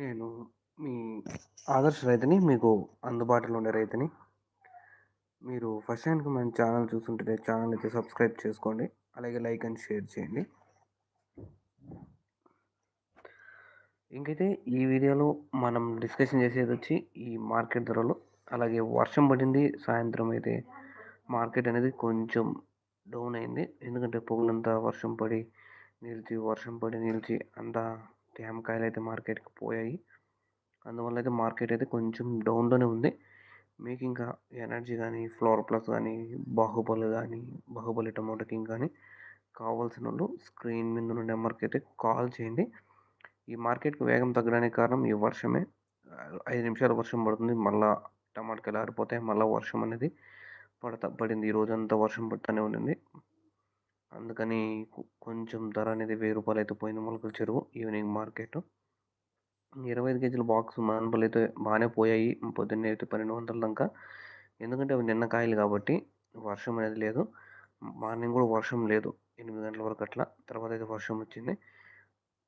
నేను మీ ఆదర్శ రైతుని మీకు అందుబాటులో ఉండే రైతుని మీరు ఫస్ట్ టైం మన ఛానల్ చూస్తుంటే ఛానల్ అయితే సబ్స్క్రైబ్ చేసుకోండి. అలాగే లైక్ అండ్ షేర్ చేయండి. ఇంకైతే ఈ వీడియోలో మనం డిస్కషన్ చేసేది వచ్చి ఈ మార్కెట్ ధరలు అలాగే వర్షం పడింది సాయంత్రం అయితే మార్కెట్ అనేది కొంచెం డౌన్ అయింది. ఎందుకంటే పొగులంతా వర్షం పడి నిలిచి వర్షం పడి నిలిచి అంతా తేమకాయలు అయితే మార్కెట్కి పోయాయి. అందువల్ల అయితే మార్కెట్ అయితే కొంచెం డౌన్లోనే ఉంది. మీకు ఇంకా ఎనర్జీ కానీ ఫ్లోర్ ప్లస్ కానీ బాహుబలి కానీ బాహుబలి టమాటో కింగ్ కానీ కావాల్సిన వాళ్ళు స్క్రీన్ మీద ఉన్న నెంబర్కి అయితే కాల్ చేయండి. ఈ మార్కెట్కి వేగం తగ్గడానికి కారణం ఈ వర్షమే. ఐదు నిమిషాలు వర్షం పడుతుంది. మళ్ళీ టమాటాలు ఆరిపోతాయి? మళ్ళీ వర్షం అనేది పడతా పడింది. ఈ రోజంతా వర్షం పడుతూనే ఉండింది. అందుకని కొంచెం ధర అనేది వెయ్యి రూపాయలు అయితే పోయింది మొలకల చెరువు ఈవినింగ్ మార్కెట్. ఇరవై ఐదు కేజీల బాక్స్ మానపలు అయితే బాగానే పోయాయి పొద్దున్నే అయితే పన్నెండు వందల దాకా. ఎందుకంటే అవి నిన్న కాయలు కాబట్టి వర్షం అనేది లేదు. మార్నింగ్ కూడా వర్షం లేదు ఎనిమిది గంటల వరకు అట్లా. తర్వాత అయితే వర్షం వచ్చింది.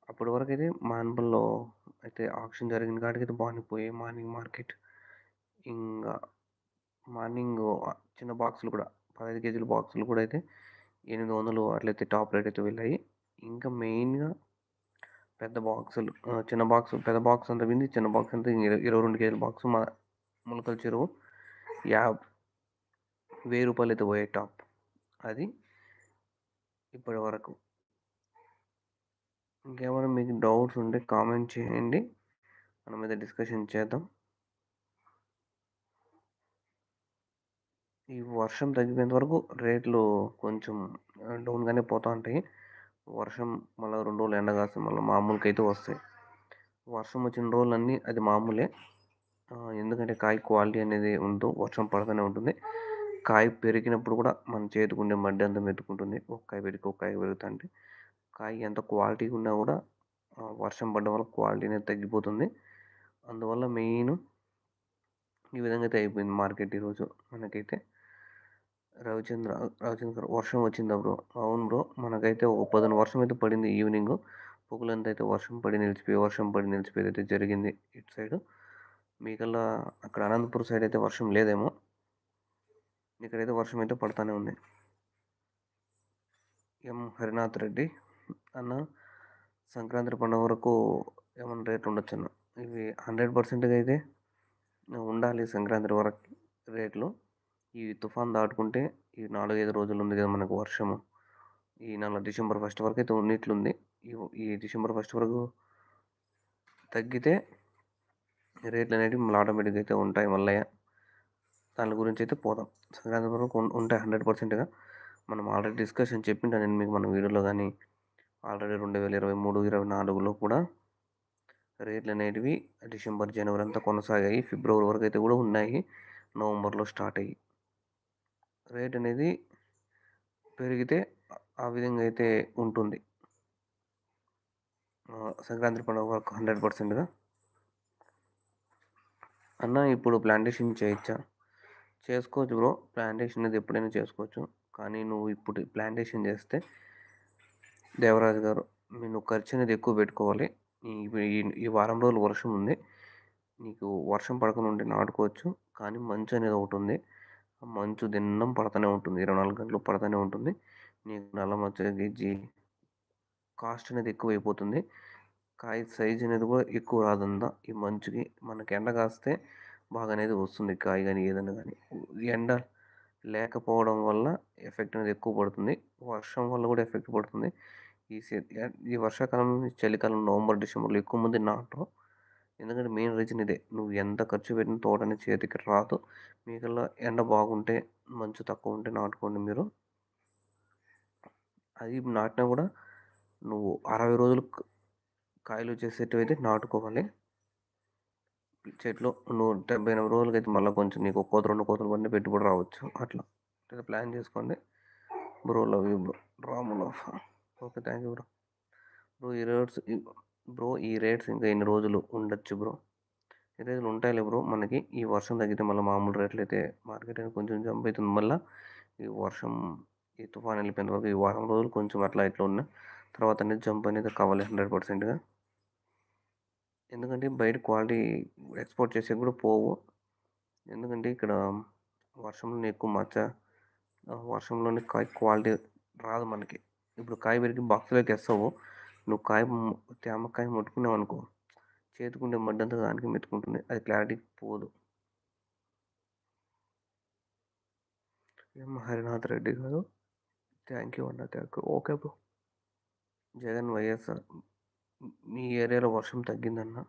అప్పటి వరకు అయితే మానపల్లో అయితే ఆక్షన్ జరిగిన కాడికి అయితే బాగానే పోయాయి మార్నింగ్ మార్కెట్. ఇంకా మార్నింగ్ చిన్న బాక్సులు కూడా పదహైదు కేజీల బాక్సులు కూడా అయితే ఎనిమిది వందలు అట్లయితే టాప్ రేట్ అయితే వెళ్ళాయి. ఇంకా మెయిన్గా పెద్ద బాక్సులు చిన్న బాక్స్ పెద్ద బాక్స్ అంతా వింది చిన్న బాక్స్ అంతా ఇరవై రెండు కేజీల బాక్స్ మా ములకల చెరువు. యా వెయ్యి రూపాయలు అయితే పోయాయి టాప్. అది ఇప్పటి వరకు. ఇంకేమైనా మీకు డౌట్స్ ఉంటే కామెంట్ చేయండి. మనం మీద డిస్కషన్ చేద్దాం. ఈ వర్షం తగ్గిపోయేంత వరకు రేట్లు కొంచెం డౌన్గానే పోతూ ఉంటాయి. వర్షం మళ్ళీ రెండు రోజులు ఎండ కాస్తే మళ్ళీ మామూలుకి అయితే వస్తాయి. వర్షం వచ్చిన రోజులన్నీ అది మామూలే. ఎందుకంటే కాయ క్వాలిటీ అనేది ఉంటూ వర్షం పడుతూనే ఉంటుంది. కాయ పెరిగినప్పుడు కూడా మన చేతికి ఉండే మడ్డి అంతా మెత్తుకుంటుంది ఒక కాయ పెరిగి ఒక కాయ పెరుగుతుంటే. కాయ ఎంత క్వాలిటీ ఉన్నా కూడా వర్షం పడడం వల్ల క్వాలిటీ అనేది తగ్గిపోతుంది. అందువల్ల మెయిన్ ఈ విధంగా అయితే అయిపోయింది మార్కెట్ ఈరోజు మనకైతే. రవిచంద్ర రవిచంద్ర వర్షం వచ్చిందా బ్రో? అవును బ్రో మనకైతే ఒక పదిన వర్షం అయితే పడింది ఈవినింగ్. పొగులంతా అయితే వర్షం పడి నిలిచిపోయి వర్షం పడి నిలిచిపోయి అయితే జరిగింది ఇటు సైడ్. మీకల్లా అక్కడ అనంతపురం సైడ్ అయితే వర్షం లేదేమో. ఇక్కడైతే వర్షం అయితే పడుతూనే ఉంది. ఎం హరినాథ్ రెడ్డి. అన్న సంక్రాంతి పండుగ వరకు ఏమన్నా రేట్ ఉండొచ్చు అన్న ఇవి హండ్రెడ్ పర్సెంట్గా అయితే ఉండాలి సంక్రాంతి వరకు రేట్లు. ఈ తుఫాన్ దాటుకుంటే ఈ నాలుగైదు రోజులు ఉంది కదా మనకు వర్షము. ఈ నెల డిసెంబర్ ఫస్ట్ వరకు అయితే ఉన్నట్లుంది ఈ ఈ డిసెంబర్ ఫస్ట్ వరకు తగ్గితే రేట్లు అనేవి మళ్ళీ ఆటోమేటిక్గా అయితే ఉంటాయి మళ్ళీ దాని గురించి అయితే పోదాం. సంక్రాంతి వరకు ఉంటాయి హండ్రెడ్ పర్సెంట్గా మనం ఆల్రెడీ డిస్కషన్ చెప్పింటా నేను మీకు మన వీడియోలో కానీ ఆల్రెడీ రెండు వేల ఇరవై మూడు ఇరవై నాలుగులో కూడా రేట్లు అనేటివి డిసెంబర్ జనవరి అంతా కొనసాగాయి. ఫిబ్రవరి వరకు అయితే కూడా ఉన్నాయి. నవంబర్లో స్టార్ట్ అయ్యి రేట్ అనేది పెరిగితే ఆ విధంగా అయితే ఉంటుంది. సంక్రాంతి పండుగ వరకు హండ్రెడ్ పర్సెంట్గా అన్న ఇప్పుడు ప్లాంటేషన్ చేయొచ్చా? చేసుకోవచ్చు బ్రో. ప్లాంటేషన్ అనేది ఎప్పుడైనా చేసుకోవచ్చు. కానీ నువ్వు ఇప్పుడు ప్లాంటేషన్ చేస్తే దేవరాజు గారు నేను ఖర్చు అనేది ఎక్కువ పెట్టుకోవాలి. ఈ వారం రోజులు వర్షం ఉంది. నీకు వర్షం పడకుండా ఉంటే నాటుకోవచ్చు. కానీ మంచు అనేది ఒకటి ఉంది. మంచు దిన్నం పడుతూనే ఉంటుంది. ఇరవై నాలుగు గంటలు పడుతూనే ఉంటుంది. నీకు నల్ల మచ్చ గెజ్జి కాస్ట్ అనేది ఎక్కువ అయిపోతుంది కాయ సైజ్ అనేది కూడా ఎక్కువ రాదంతా ఈ మంచుకి మనకి ఎండ కాస్తే బాగా అనేది వస్తుంది. కాయ కానీ ఏదైనా కానీ ఎండ లేకపోవడం వల్ల ఎఫెక్ట్ అనేది ఎక్కువ పడుతుంది. వర్షం వల్ల కూడా ఎఫెక్ట్ పడుతుంది. ఈ ఈ వర్షాకాలం చలికాలం నవంబర్ డిసెంబర్లో ఎక్కువ మంది నాటరు. ఎందుకంటే మెయిన్ రీజన్ ఇదే. నువ్వు ఎంత ఖర్చు పెట్టిన తోట అనేది చేతికి రాదు. మీకల్లా ఎండ బాగుంటే మంచు తక్కువ ఉంటే నాటుకోండి మీరు. అది నాటినా కూడా నువ్వు అరవై రోజులు కాయలు వచ్చేసేటివి అయితే నాటుకోవాలి. చెట్లు నువ్వు డెబ్బై ఎనభై రోజులకి అయితే మళ్ళీ కొంచెం నీకు ఒక కోత రెండు కోతలు పడిన పెట్టుబడి రావచ్చు. అట్లా. ప్లాన్ చేసుకోండి. Bro love you bro. Ramu okay thank you bro. Bro ఈ రోజు బ్రో ఈ రేట్స్ ఇంకా ఎన్ని రోజులు ఉండొచ్చు బ్రో. ఎన్ని రోజులు ఉంటాయిలే బ్రో మనకి. ఈ వర్షం తగ్గితే మళ్ళీ మామూలు రేట్లు అయితే మార్కెట్ అనేది కొంచెం జంప్ అవుతుంది మళ్ళీ ఈ వర్షం ఈ తుఫాన్ వెళ్ళిపోయిన వరకు ఈ వారం రోజులు కొంచెం అట్లా ఇట్లా ఉన్న తర్వాత అనేది జంప్ అనేది కావాలి హండ్రెడ్ పర్సెంట్గా ఎందుకంటే బయట క్వాలిటీ ఎక్స్‌పోర్ట్ చేసే కూడా పోవు. ఎందుకంటే ఇక్కడ వర్షంలోనే ఎక్కువ మచ్చ వర్షంలోనే కాయ క్వాలిటీ రాదు మనకి. ఇప్పుడు కాయ పెరిగి బాక్స్‌లోకి వేస్తావు. నువ్వు కాయ తేమకాయ ముట్టుకున్నావు అనుకో చేతుకుంటే మడ్డంతా దానికి మెత్తుకుంటుంది. అది క్లారిటీ పోదు. M Harinath Reddy garu. Thank you అన్న. Thank you. Okay bro. Jagan YSR. మీ ఏరియాలో వర్షం తగ్గిందన్న.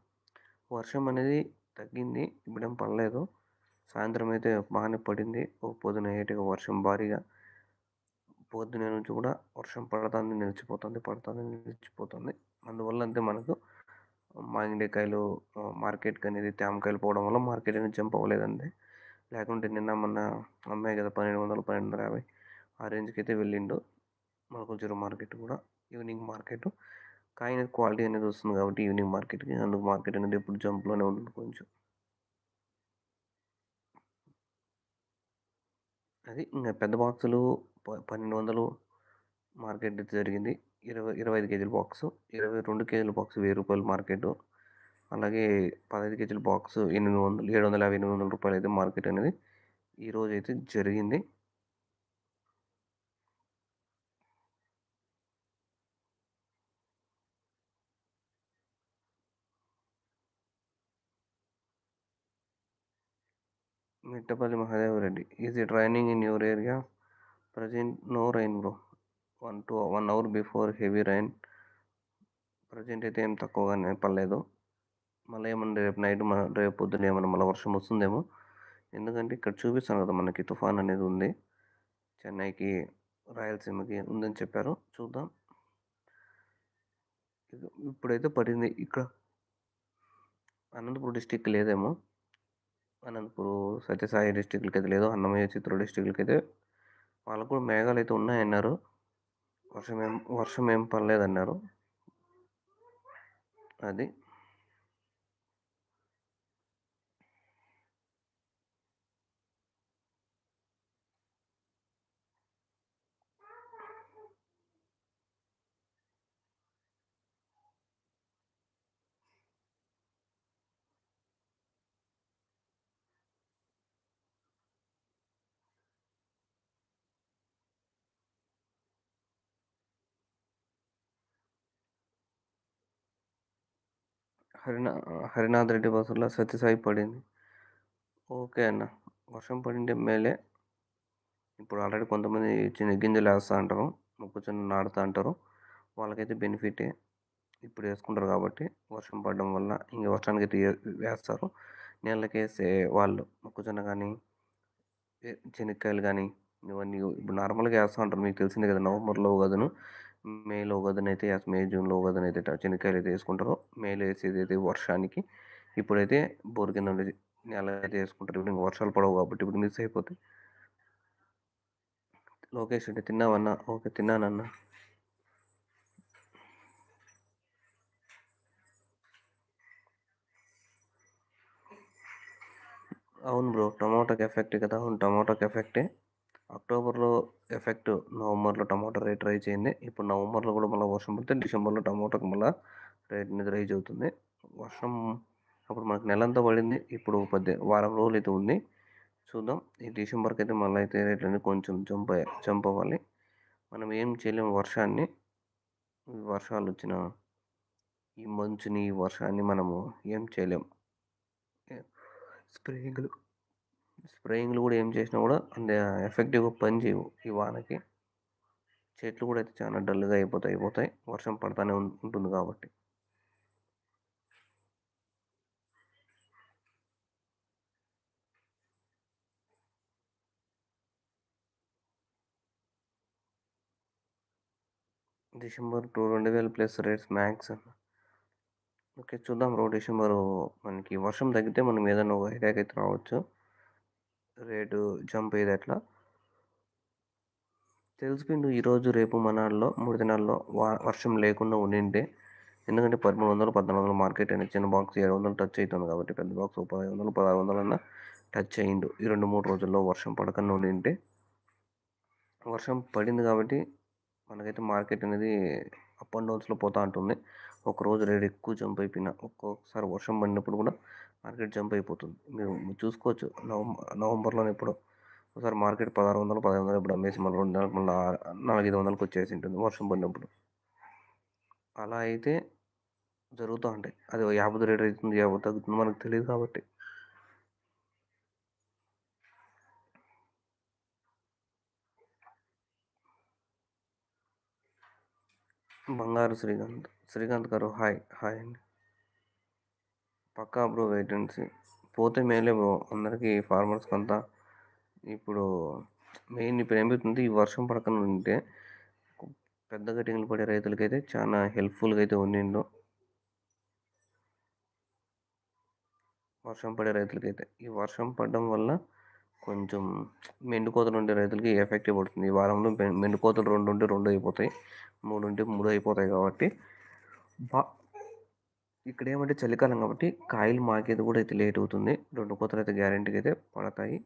వర్షం అనేది తగ్గింది. ఇప్పుడేం పడలేదు. సాయంత్రం అయితే బాగానే పడింది. ఓ పొద్దున ఏటిగా వర్షం భారీగా. పొద్దున నుంచి కూడా వర్షం పడుతుంది నిలిచిపోతుంది, పడుతుంది నిలిచిపోతుంది. అందువల్ల అంతే మనకు మామిడికాయలు మార్కెట్కి అనేది తేమకాయలు పోవడం వల్ల మార్కెట్ అనేది జంప్ అవ్వలేదంతే. లేకుంటే నిన్న మొన్న అమ్మాయి కదా 1200, 1250 ఆ రేంజ్కి అయితే వెళ్ళిండు. మొలకల మార్కెట్ కూడా. Evening market. కాయ క్వాలిటీ అనేది వస్తుంది కాబట్టి ఈవినింగ్ మార్కెట్‌కి అందుకు మార్కెట్ అనేది ఎప్పుడు జంప్‌లోనే ఉంటుంది కొంచెం. అది ఇంకా పెద్ద బాక్సులు పన్నెండు వందలు మార్కెట్ జరిగింది. ఇరవై ఇరవై ఐదు కేజీల బాక్స్ ఇరవై రెండు కేజీల బాక్స్ వెయ్యి రూపాయలు మార్కెట్. అలాగే పదహైదు కేజీల బాక్స్ ఎనిమిది వందలు ఏడు వందల యాభై ఎనిమిది వందల రూపాయలు అయితే మార్కెట్ అనేది ఈరోజు అయితే జరిగింది. Mittapalli Mahadev Reddy is training in your area? Present no rain bro. One two one hour before heavy rain. Present అయితే ఏం తక్కువగానే పర్లేదు మళ్ళీ ఏమన్నా రేపు నైట్ మన రేపు పొద్దున ఏమన్నా మళ్ళీ వర్షం వస్తుందేమో. ఎందుకంటే ఇక్కడ చూపిస్తాను కదా మనకి తుఫాన్ అనేది ఉంది. చెన్నైకి, రాయలసీమకి ఉందని చెప్పారు. చూద్దాం. ఇప్పుడైతే పడింది. ఇక్కడ అనంతపురం డిస్టిక్ లేదేమో. అనంతపురం, సత్యసాయి డిస్ట్రిక్ట్‌లకైతే లేదు. అన్నమయ్య, చిత్తూరు డిస్ట్రిక్ట్‌లకైతే వాళ్ళకు కూడా మేఘాలు అయితే ఉన్నాయన్నారు. వర్షం ఏం వర్షం ఏం పడలేదన్నారు. అది. హరినా హరినాథ్ రెడ్డి బస్సులో సత్యసాయి పడింది. ఓకే అన్న. వర్షం పడింటే మేలే. ఇప్పుడు ఆల్రెడీ కొంతమంది చిన్న గింజలు వేస్తూ అంటారు. మొక్కజొన్న నాడుతూ అంటారు. వాళ్ళకైతే బెనిఫిటే. ఇప్పుడు వేసుకుంటారు కాబట్టి వర్షం పడడం వల్ల ఇంక వర్షానికి అయితే వేస్తారు. నీళ్ళకేసే వాళ్ళు మొక్కజొన్న కానీ చెనక్కాయలు కానీ ఇవన్నీ ఇప్పుడు నార్మల్‌గా వేస్తూ ఉంటారు. మీకు తెలిసిందే కదా! నవంబర్‌లో కదను మేలో ఉగాదినైతే మే, జూన్‌లో ఉగాదినైతే చెనక్కాయలు అయితే వేసుకుంటారో మేలో వేసేది అయితే వర్షానికి. ఇప్పుడైతే బోర్ కింద నెల అయితే వేసుకుంటారు ఇప్పుడు ఇంకా వర్షాలు పడవు కాబట్టి ఇప్పుడు మిస్ అయిపోతాయి. లోకేష్ అంటే తిన్నావన్నా ఓకే. తిన్నానన్న. అవును బ్రో. టమాటోకి ఎఫెక్ట్ కదా! అవును. టమాటోకి ఎఫెక్టే. అక్టోబర్‌లో ఎఫెక్ట్ నవంబర్‌లో టమోటా రేట్ రైజ్ అయింది. ఇప్పుడు నవంబర్‌లో కూడా మళ్ళీ వర్షం పడితే డిసెంబర్‌లో టమోటాకి మళ్ళా రేట్ అనేది రైజ్ అవుతుంది. వర్షం అప్పుడు మనకు నెలంతా పడింది. ఇప్పుడు పద్దె వారం రోజులు అయితే ఉంది. చూద్దాం. ఈ డిసెంబర్కి అయితే మళ్ళీ అయితే రేట్లన్నీ కొంచెం జంప్ జంప్ అవ్వాలి. మనం ఏం చేయలేము వర్షాన్ని. వర్షాలు వచ్చిన ఈ మంచుని, ఈ వర్షాన్ని మనము ఏం చేయలేం. స్ప్రేయింగ్‌లు స్ప్రేయింగ్‌లు కూడా ఏం చేసినా కూడా అంత ఎఫెక్టివ్‌గా పని చేయవు ఈ వానకి. చెట్లు కూడా అయితే చాలా డల్‌గా అయిపోతాయి అయిపోతాయి. వర్షం పడతానే ఉంటుంది కాబట్టి. డిసెంబర్ టూ రెండు వేల ప్లస్ రేట్స్ మ్యాక్స్ అన్న. ఓకే. చూద్దాం రో డిసెంబరు మనకి వర్షం తగ్గితే మనం ఏదైనా ఒక హెడేక్ అయితే రావచ్చు. రేటు జంప్ అయ్యేది ఎట్లా? తెలిసిపోయిండు ఈరోజు, రేపు మనాడులో 3 దినాల్లో వర్షం లేకుండా ఉండింటే ఎందుకంటే 1300, 1400 మార్కెట్ అనేది చిన్న బాక్స్ 700 టచ్ అవుతుంది కాబట్టి పెద్ద బాక్స్ పదహైదు వందలు పదహారు వందలన్నా టచ్ అయ్యిండు. ఈ 2, 3 రోజుల్లో వర్షం పడకుండా ఉండింటే వర్షం పడింది కాబట్టి మనకైతే మార్కెట్ అనేది అప్ అండ్ డౌన్స్‌లో పోతూ ఉంటుంది. ఒకరోజు రేట్ ఎక్కువ జంప్ అయిపోయినా ఒక్కొక్కసారి వర్షం పడినప్పుడు కూడా మార్కెట్ జంప్ అయిపోతుంది. మీరు చూసుకోవచ్చు. నవంబర్ నవంబర్లోనే ఎప్పుడో ఒకసారి మార్కెట్ పదహారు వందలు పదిహేను వందలు ఇప్పుడు అమ్మేసి మళ్ళీ రెండు నెలలకు మళ్ళీ నాలుగైదు వందలకు వచ్చేసి ఉంటుంది వర్షం పడినప్పుడు. అలా అయితే జరుగుతూ ఉంటాయి. అది యాభై రేట్ అవుతుంది యాభై తగ్గుతుంది మనకు తెలియదు కాబట్టి. బంగారు శ్రీకాంత్ శ్రీకాంత్ గారు హాయ్ హాయ్ అండి. పక్కా బ్రో వేటెన్సీ పోతే మేలే బ్రో అందరికీ ఫార్మర్స్కి అంతా ఇప్పుడు మెయిన్ ఇప్పుడు ఏమవుతుంది ఈ వర్షం పడకుండా ఉంటే పెద్ద కటింగ్లు పడే రైతులకైతే చాలా హెల్ప్ఫుల్గా అయితే ఉండిండు. వర్షం పడే రైతులకైతే. ఈ వర్షం పడడం వల్ల కొంచెం మెండుకోతలు ఉండే రైతులకి ఎఫెక్ట్ పడుతుంది. ఈ వారంలో మెండుకోతలు రెండు ఉంటే రెండు అయిపోతాయి మూడు ఉంటే మూడు అయిపోతాయి కాబట్టి బా ఇక్కడ ఏమంటే చలికాలం కాబట్టి కాయలు మాకేది కూడా అయితే లేట్ అవుతుంది. రెండు కోతలు అయితే గ్యారెంటీకి అయితే పడతాయి.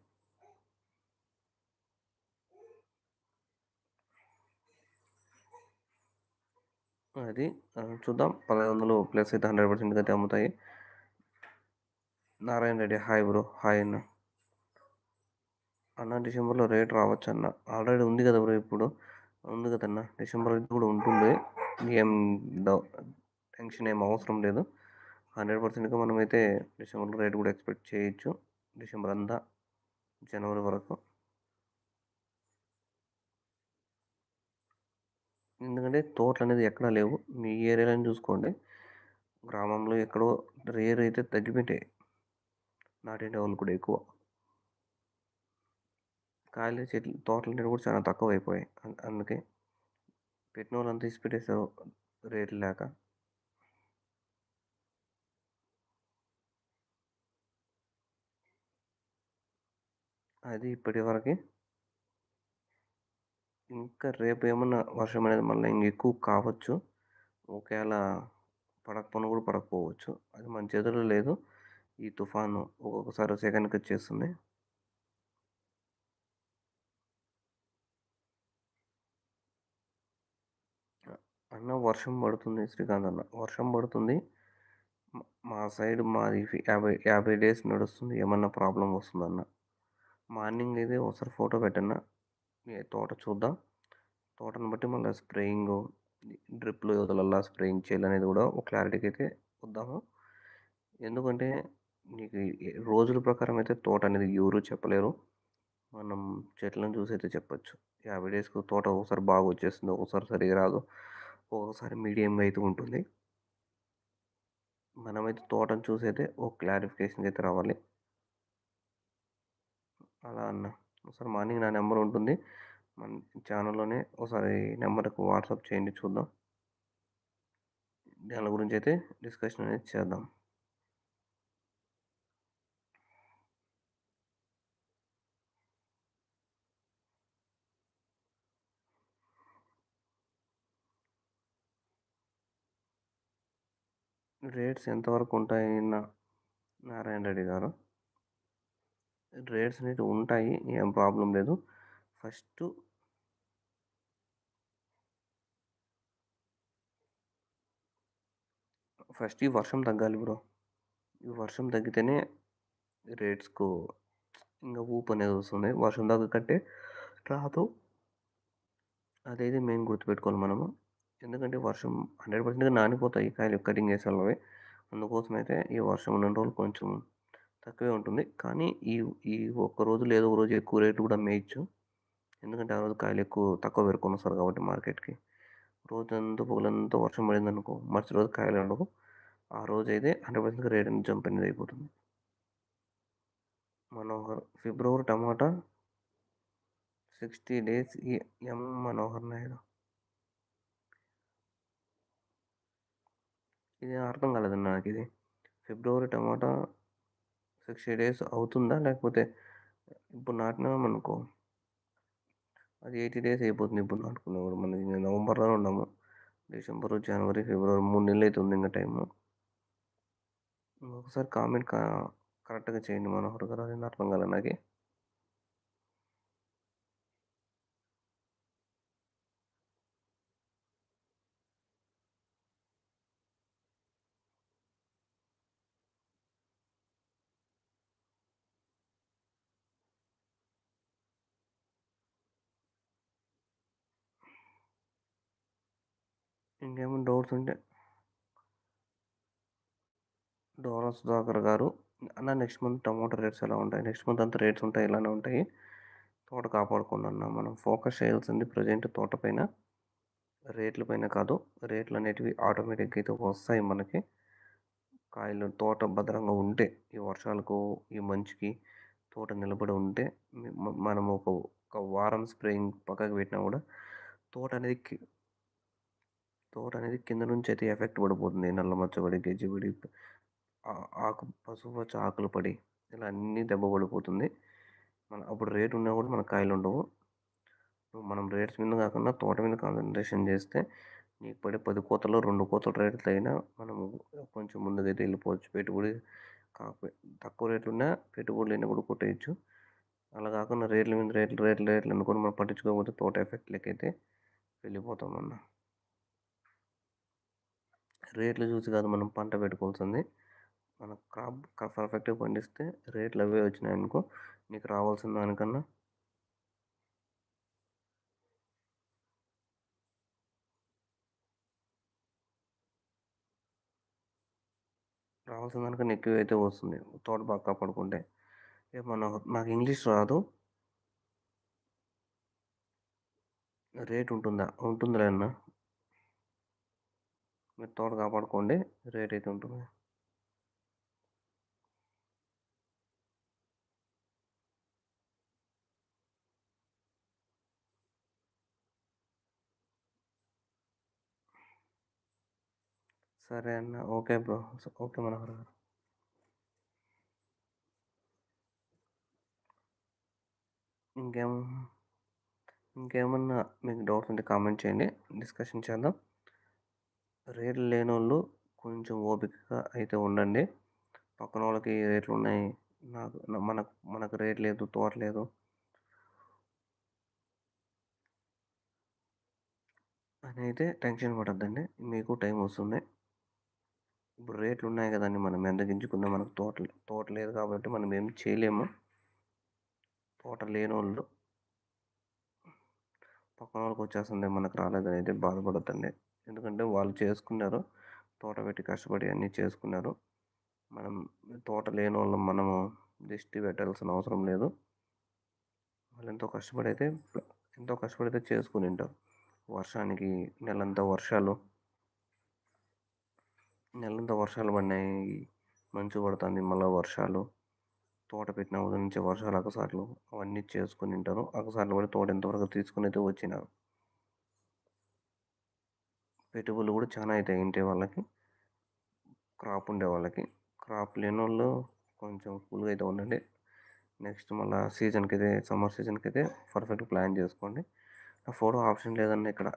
అది చూద్దాం. పదహైదు వందలు ప్లస్ అయితే హండ్రెడ్ పర్సెంట్ అయితే అమ్ముతాయి. Narayana Reddy hi bro. Hi అన్న. అన్న డిసెంబర్లో రేట్ రావచ్చు అన్న. ఆల్రెడీ ఉంది కదా బ్రో ఇప్పుడు. ఉంది కదన్న. డిసెంబర్ కూడా ఉంటుంది. ఏం టెన్షన్ ఏం అవసరం లేదు. హండ్రెడ్ పర్సెంట్గా మనమైతే డిసెంబర్లో రేట్ కూడా ఎక్స్పెక్ట్ చేయొచ్చు. డిసెంబర్ అంతా జనవరి వరకు. ఎందుకంటే తోటలు అనేది ఎక్కడా లేవు. మీ ఏరియాలో చూసుకోండి. గ్రామంలో ఎక్కడో రేర్ అయితే తగ్గిపోయాయి నాటిన వాళ్ళు కూడా ఎక్కువ. కాయలు చెట్లు తోటలు అనేవి కూడా చాలా తక్కువ అయిపోయాయి అందుకే పెట్టిన వాళ్ళంతా తీసిపెట్టేశారు రేట్లు లేక. అది ఇప్పటి వరకు. ఇంకా రేపు ఏమన్నా వర్షం అనేది మళ్ళీ ఇంక ఎక్కువ కావచ్చు. ఒకవేళ పడకపోను కూడా పడకపోవచ్చు. అది మన చేతుల్లో లేదు. ఈ తుఫాను ఒక్కొక్కసారి సెకండ్కి వచ్చేస్తుంది. అన్న వర్షం పడుతుంది శ్రీకాంత్ అన్న. వర్షం పడుతుంది. మా సైడ్ మాది యాభై యాభై డేస్ నడుస్తుంది. ఏమన్నా ప్రాబ్లం వస్తుందన్న. మార్నింగ్ అయితే ఒకసారి ఫోటో పెట్టన్న. తోట చూద్దాం. తోటను బట్టి మళ్ళీ స్ప్రేయింగ్ డ్రిప్లు యువతలల్లా స్ప్రేయింగ్ చేయాలనేది కూడా ఒక క్లారిటీకి అయితే వద్దాము. ఎందుకంటే నీకు రోజుల ప్రకారం అయితే తోట అనేది ఎవరు చెప్పలేరు. మనం చెట్లను చూసి అయితే చెప్పచ్చు. యాభై డేస్కి తోట ఒకసారి బాగా వచ్చేస్తుంది. ఒకసారి సరిగా రాదు. ఒకసారి మీడియంగా అయితే ఉంటుంది. మనమైతే తోటను చూసి అయితే ఒక క్లారిఫికేషన్ అయితే రావాలి. అలా అన్న. ఒకసారి మార్నింగ్ నా నెంబర్ ఉంటుంది. మన ఛానల్లోనే ఒకసారి నెంబర్కి వాట్సాప్ చేయండి చూద్దాం. దాని గురించి అయితే డిస్కషన్ అనేది చేద్దాం. రేట్స్ ఎంతవరకు ఉంటాయి నారాయణ రెడ్డి గారు? రేట్స్ అనేవి ఉంటాయి. ఏం ప్రాబ్లం లేదు. ఫస్ట్ ఫస్ట్ ఈ వర్షం తగ్గాలి బ్రో. ఈ వర్షం తగ్గితేనే రేట్స్కు ఇంకా ఊపు అనేది వస్తుంది. వర్షం తగ్గకంటే రాదు. అదైతే మెయిన్ గుర్తుపెట్టుకోవాలి మనము. ఎందుకంటే వర్షం హండ్రెడ్ పర్సెంట్గా నానిపోతాయి కాయలు కటింగ్ చేసేవి అందుకోసం అయితే ఈ వర్షం ఉన్న రోజులు కొంచెం తక్కువే ఉంటుంది. కానీ ఈ ఈ ఒక్క రోజు లేదో ఒక రోజు ఎక్కువ రేటు కూడా అమ్మేయచ్చు ఎందుకంటే ఆ రోజు కాయలు ఎక్కువ తక్కువ పెరుకొని వస్తారు కాబట్టి మార్కెట్కి. రోజంతా పొగలంతా వర్షం పడింది అనుకో మరుసటి రోజు కాయలు ఉండవు ఆ రోజు అయితే హండ్రెడ్ పర్సెంట్ రేట్ అనేది జంప్ అనేది అయిపోతుంది. Manohar February tomato sixty days M Manohar Naidu. ఇది అర్థం కాలేదండి నాకు ఇది ఫిబ్రవరి టమాటా సిక్స్టీ డేస్ అవుతుందా? లేకపోతే ఇప్పుడు నాటినాం అనుకో. అది ఎయిటీ డేస్ అయిపోతుంది ఇప్పుడు నాటుకున్నా కూడా. మనకి నవంబర్లోనే ఉన్నాము. డిసెంబర్ జనవరి ఫిబ్రవరి మూడు నెలలు అవుతుంది ఇంకా టైము. ఒకసారి కామెంట్ కరెక్ట్గా చేయండి మనోహర్ గారు. అది అర్థం కాలేదు నాకు. ఇంకేమైనా డౌట్స్ ఉంటే డోరా సుధాకర్ గారు. అన్న నెక్స్ట్ మంత్ టమాటో రేట్స్ ఎలా ఉంటాయి? నెక్స్ట్ మంత్ అంత రేట్స్ ఉంటాయి ఇలానే ఉంటాయి. తోట కాపాడుకోండి అన్న మనం ఫోకస్ చేయాల్సింది ప్రజెంట్ తోట పైన. రేట్ల పైన కాదు రేట్లు అనేటివి ఆటోమేటిక్గా అయితే వస్తాయి మనకి. కాయలు తోట భద్రంగా ఉంటే ఈ వర్షాలకు ఈ మంచుకి తోట నిలబడి ఉంటే మనం ఒక ఒక వారం స్ప్రేయింగ్ పక్కకు పెట్టినా కూడా తోట అనేది తోట అనేది కింద నుంచి అయితే ఎఫెక్ట్ పడిపోతుంది. నల్ల మచ్చబడి గెజ్జిబడి ఆకు పసుపు ఆకులు పడి ఇలా అన్నీ దెబ్బ పడిపోతుంది. మన అప్పుడు రేట్ ఉన్నా కూడా మన కాయలు ఉండవు. మనం రేట్స్ మీద కాకుండా తోట మీద కాన్సన్ట్రేషన్ చేస్తే నీకు పడే పది కోతల్లో రెండు కోతల రేట్లు అయినా మనము కొంచెం ముందుకైతే వెళ్ళిపోవచ్చు. పెట్టుబడి కాకపోతే తక్కువ రేట్లు ఉన్నా పెట్టుబడులు అయినా కూడా కొట్టేయచ్చు. అలా కాకుండా రేట్ల మీద రేట్లు రేట్లు రేట్లు అనుకొని మనం పట్టించుకోకపోతే తోట ఎఫెక్ట్ లెక్కైతే వెళ్ళిపోతాం అన్న రేట్లు చూసి కాదు మనం పంట పెట్టుకోవాల్సింది. మన క్రాప్ పర్ఫెక్ట్గా పండిస్తే రేట్లు అవే వచ్చినాయి అనుకో నీకు రావాల్సిన దానికన్నా రావాల్సిన దానికన్నా ఎక్కువ అయితే వస్తుంది. తోట బాగా కాపాడుకుంటే. మన నాకు ఇంగ్లీష్ రాదు. రేట్ ఉంటుందా? ఉంటుందిలే అన్న. మీరు తోట కాపాడుకోండి. రేట్ అయితే ఉంటుంది. సరే అన్న. Okay bro. ఓకే మనోహర్ గారు. ఇంకేం ఇంకేమన్నా మీకు డౌట్స్ ఉంటే కామెంట్ చేయండి. డిస్కషన్ చేద్దాం. రేట్లు లేనోళ్ళు కొంచెం ఓపికగా అయితే ఉండండి. పక్కన వాళ్ళకి రేట్లు ఉన్నాయి? నాకు మనకు మనకు రేట్ లేదు తోట లేదు. అని అయితే టెన్షన్ పడద్దండి. మీకు టైం వస్తుంది. ఇప్పుడు రేట్లు ఉన్నాయి కదండి. మనం ఎంత గించుకున్నా మనకు తోట తోట లేదు కాబట్టి మనం ఏం చేయలేము. తోట లేని వాళ్ళు పక్కన వాళ్ళకి వచ్చేస్తుంది మనకు రాలేదని అయితే బాధపడద్దండి. ఎందుకంటే వాళ్ళు చేసుకున్నారు. తోట పెట్టి కష్టపడి అన్నీ చేసుకున్నారు. మనం తోట లేని వాళ్ళం మనము దిష్టి పెట్టాల్సిన అవసరం లేదు. వాళ్ళు ఎంతో కష్టపడి అయితే ఎంతో కష్టపడి అయితే చేసుకుని ఉంటారు వర్షానికి నెలంతా వర్షాలు. నెలంతా వర్షాలు పడినాయి. మంచు పడుతుంది మళ్ళీ వర్షాలు. తోట పెట్టిన ఉదయం నుంచి వర్షాలు అకసార్లు అవన్నీ చేసుకుని ఉంటారు అకసార్లు కూడా తోట ఎంతవరకు తీసుకుని అయితే వచ్చినారు. పెట్టుబడులు కూడా చాలా అవుతాయి ఇంటి వాళ్ళకి. క్రాప్ ఉండే వాళ్ళకి. క్రాప్ లేని వాళ్ళు కొంచెం కూల్గా అయితే ఉండండి. నెక్స్ట్ మళ్ళీ సీజన్కి అయితే సమ్మర్ సీజన్కి అయితే పర్ఫెక్ట్ ప్లాన్ చేసుకోండి. ఆ ఫోటో ఆప్షన్ లేదన్న ఇక్కడ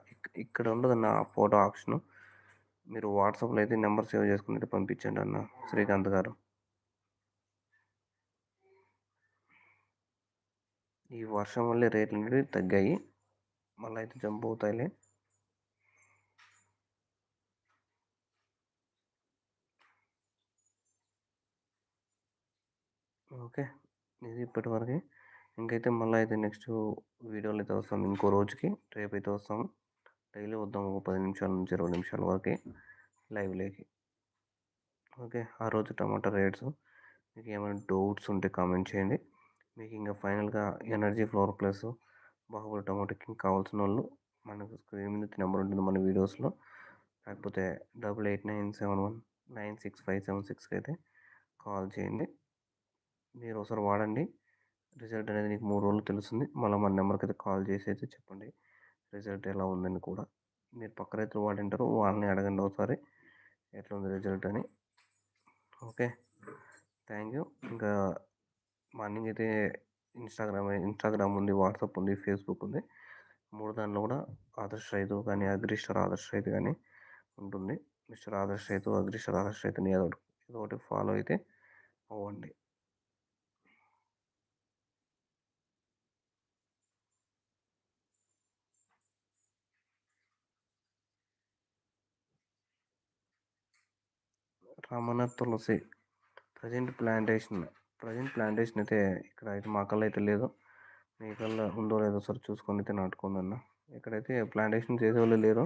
ఇక్కడ ఉండదన్న ఆ ఫోటో ఆప్షను మీరు వాట్సాప్లో అయితే నెంబర్ సేవ్ చేసుకుని అయితే పంపించండి అన్న శ్రీకాంత్ గారు. ఈ వర్షం వల్లే రేట్లు అనేవి తగ్గాయి. మళ్ళీ అయితే జంప్ అవుతాయిలే. ఓకే. ఇది ఇప్పటివరకు ఇంకైతే మళ్ళీ అయితే నెక్స్ట్ వీడియోలు అయితే వస్తాం. ఇంకో రోజుకి రేపు అయితే వస్తాం. డైలీ వద్దాం. ఒక పది నిమిషాల నుంచి ఇరవై నిమిషాల వరకు లైవ్లోకి. ఓకే. ఆ రోజు టమాటా రేట్స్. మీకు ఏమైనా డౌట్స్ ఉంటే కామెంట్ చేయండి. మీకు ఇంకా ఫైనల్గా ఎనర్జీ ఫ్లోర్ ప్లస్ బాహుబలి టమాటోకి కావాల్సిన వాళ్ళు మనకు స్క్రీన్ మీద నెంబర్ ఉంటుంది మన వీడియోస్లో. లేకపోతే double eight nine seven one nine six five seven సిక్స్కి అయితే కాల్ చేయండి. మీరు ఒకసారి వాడండి. రిజల్ట్ అనేది నీకు మూడు రోజులు తెలుస్తుంది. మళ్ళీ మన నెంబర్కి అయితే కాల్ చేసి అయితే చెప్పండి. రిజల్ట్ ఎలా ఉందని కూడా. మీరు పక్క రైతులు వాడింటారు వాళ్ళని అడగండి ఒకసారి. ఎట్లా ఉంది రిజల్ట్ అని. ఓకే. Thank you. ఇంకా మార్నింగ్ అయితే ఇన్స్టాగ్రామ్ ఇన్స్టాగ్రామ్ ఉంది వాట్సాప్ ఉంది ఫేస్బుక్ ఉంది. మూడు దానిలో కూడా ఆదర్శ రైతు కానీ అగ్రిస్టర్ ఆదర్శ రైతు కానీ ఉంటుంది. మిస్టర్ ఆదర్శ రైతు అగ్రిస్టర్ ఆదర్శ రైతుని ఏదో ఒకటి ఏదో ఒకటి ఫాలో అయితే అవ్వండి. Ramana Tulasi present plantation present plantation అయితే ఇక్కడ అయితే మా కల్లా అయితే లేదు. మీ కల్లా ఉందో లేదో సరే చూసుకొని అయితే నాటుకుందన్న ఇక్కడైతే ప్లాంటేషన్ చేసేవాళ్ళు లేరు.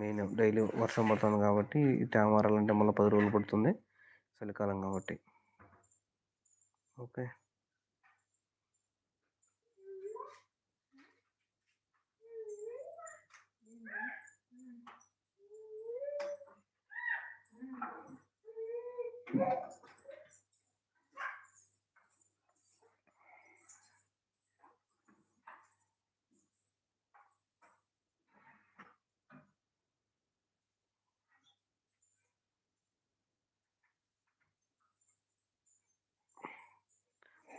మెయిన్ డైలీ వర్షం పడుతుంది కాబట్టి ట్యామ్ మారాలంటే మళ్ళీ పది రోజులు పడుతుంది చలికాలం కాబట్టి. ఓకే.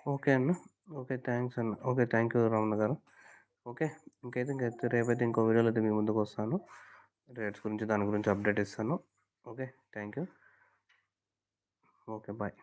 ఓకే అన్న ఓకే థ్యాంక్స్ అన్న okay thank you Ramana garu. Okay ఇంకైతే ఇంకైతే రేపైతే ఇంకో వీడియోలో అయితే మీ ముందుకు వస్తాను. రేట్స్ గురించి దాని గురించి అప్డేట్ ఇస్తాను. Okay thank you. Okay bye.